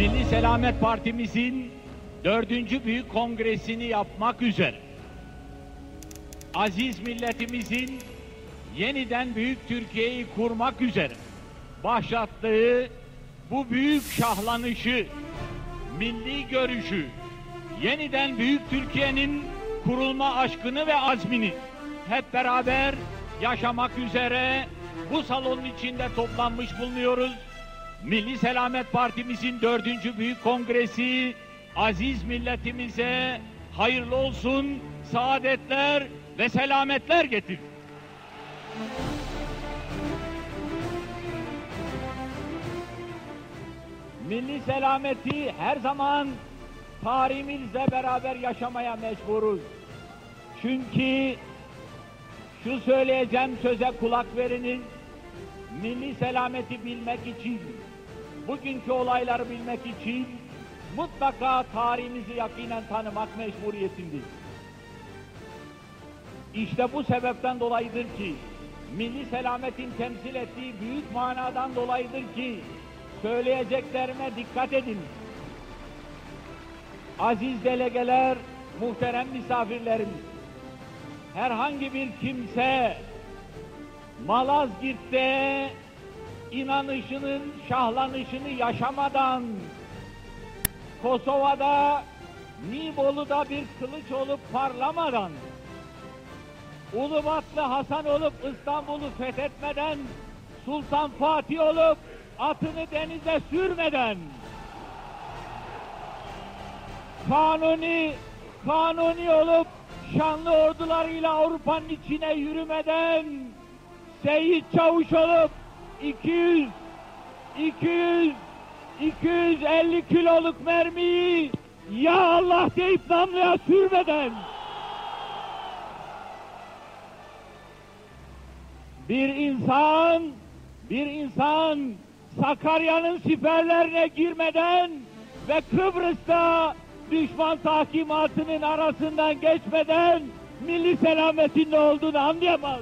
Selamet Partimizin dördüncü büyük kongresini yapmak üzere aziz milletimizin yeniden büyük Türkiye'yi kurmak üzere başlattığı bu büyük şahlanışı, milli görüşü, yeniden büyük Türkiye'nin kurulma aşkını ve azmini hep beraber yaşamak üzere bu salonun içinde toplanmış bulunuyoruz. Milli Selamet Partimizin dördüncü büyük kongresi aziz milletimize hayırlı olsun, saadetler ve selametler getir. Milli selameti her zaman tarihimizle beraber yaşamaya mecburuz. Çünkü şu söyleyeceğim söze kulak veriniz. Milli selameti bilmek için, bugünkü olayları bilmek için mutlaka tarihimizi yakinen tanımak mecburiyetindeyiz. İşte bu sebepten dolayıdır ki milli selametin temsil ettiği büyük manadan dolayıdır ki söyleyeceklerime dikkat edin. Aziz delegeler, muhterem misafirlerimiz, herhangi bir kimse Malazgirt'te inanışının şahlanışını yaşamadan Kosova'da Nibolu'da bir kılıç olup parlamadan Ulubatlı Hasan olup İstanbul'u fethetmeden Sultan Fatih olup atını denize sürmeden kanuni kanuni olup şanlı ordularıyla Avrupa'nın içine yürümeden Seyit Çavuş olup 200 200 250 kiloluk mermiyi ya Allah deyip namluya sürmeden bir insan bir insan Sakarya'nın siperlerine girmeden ve Kıbrıs'ta düşman tahkimatının arasından geçmeden milli selametin ne olduğunu anlayamaz.